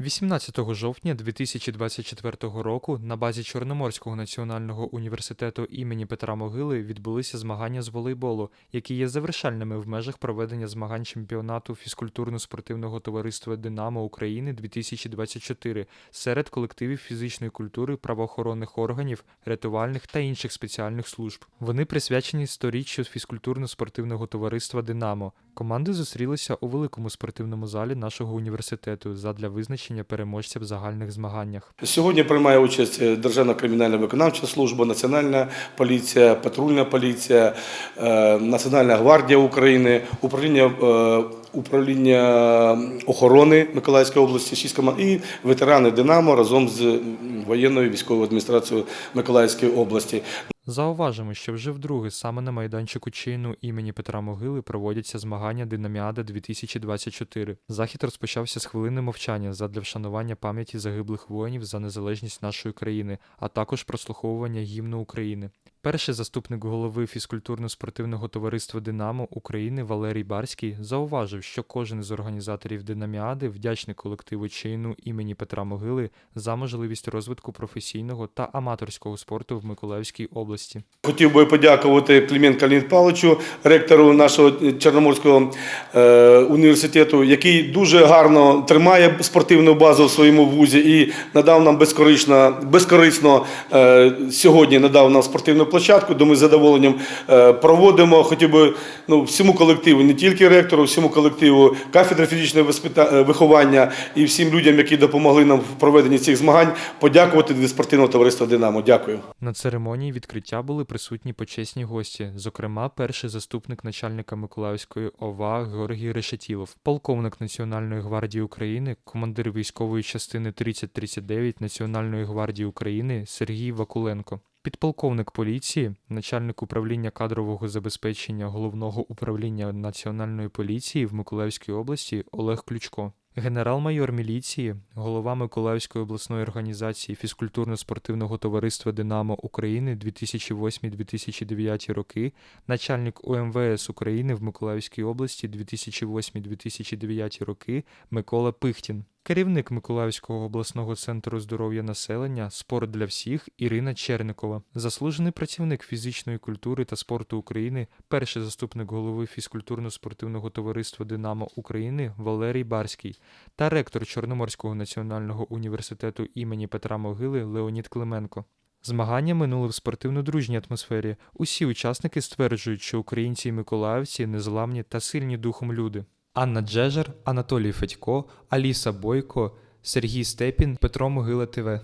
18 жовтня 2024 року на базі Чорноморського національного університету імені Петра Могили відбулися змагання з волейболу, які є завершальними в межах проведення змагань чемпіонату фізкультурно-спортивного товариства Динамо України 2024 серед колективів фізичної культури, правоохоронних органів, рятувальних та інших спеціальних служб. Вони присвячені сторіччю фізкультурно-спортивного товариства Динамо. Команди зустрілися у великому спортивному залі нашого університету задля визначення переможця в загальних змаганнях. Сьогодні приймає участь е, Державна кримінальна виконавча служба, Національна поліція, патрульна поліція, е, Національна гвардія України, управління, е, управління охорони Миколаївської області, шість і ветерани Динамо разом з воєнною військовою адміністрацією Миколаївської області. Зауважимо, що вже вдруге саме на майданчику чину імені Петра Могили проводяться змагання Динаміада 2024. Захід розпочався з хвилини мовчання задля вшанування пам'яті загиблих воїнів за незалежність нашої країни, а також прослуховування гімну України. Перший заступник голови фізкультурно-спортивного товариства Динамо України Валерій Барський зауважив, що кожен з організаторів Динаміади вдячний колективу чину імені Петра Могили за можливість розвитку професійного та аматорського спорту в Миколаївській області. Хотів би подякувати Кліменко Леоніду Павловичу, ректору нашого Чорноморського е, університету, який дуже гарно тримає спортивну базу в своєму вузі і надав нам безкорисно, безкорисно е, сьогодні надав нам спортивну площадку, де ми з задоволенням е, проводимо. Хотів би ну, всьому колективу, не тільки ректору, всьому колективу кафедри фізичного е, виховання і всім людям, які допомогли нам в проведенні цих змагань, подякувати від спортивного товариства Динамо. Дякую. На церемонії відкриття були присутні почесні гості, зокрема, перший заступник начальника Миколаївської ОВА Георгій Решетілов, полковник Національної гвардії України, командир військової частини 3039 Національної гвардії України Сергій Вакуленко. Підполковник поліції, начальник управління кадрового забезпечення головного управління Національної поліції в Миколаївській області Олег Ключко. Генерал-майор міліції, голова Миколаївської обласної організації фізкультурно-спортивного товариства Динамо України 2008-2009 роки, начальник УМВС України в Миколаївській області 2008-2009 роки Микола Пихтін. Керівник Миколаївського обласного центру здоров'я населення Спорт для всіх Ірина Черникова, заслужений працівник фізичної культури та спорту України, перший заступник голови фізкультурно-спортивного товариства Динамо України Валерій Барський та ректор Чорноморського національного університету імені Петра Могили Леонід Клименко. Змагання минули в спортивно-дружній атмосфері. Усі учасники стверджують, що українці і миколаївці незламні та сильні духом люди. Анна Джежер, Анатолій Федько, Аліса Бойко, Сергій Степін, Петро Могила ТВ.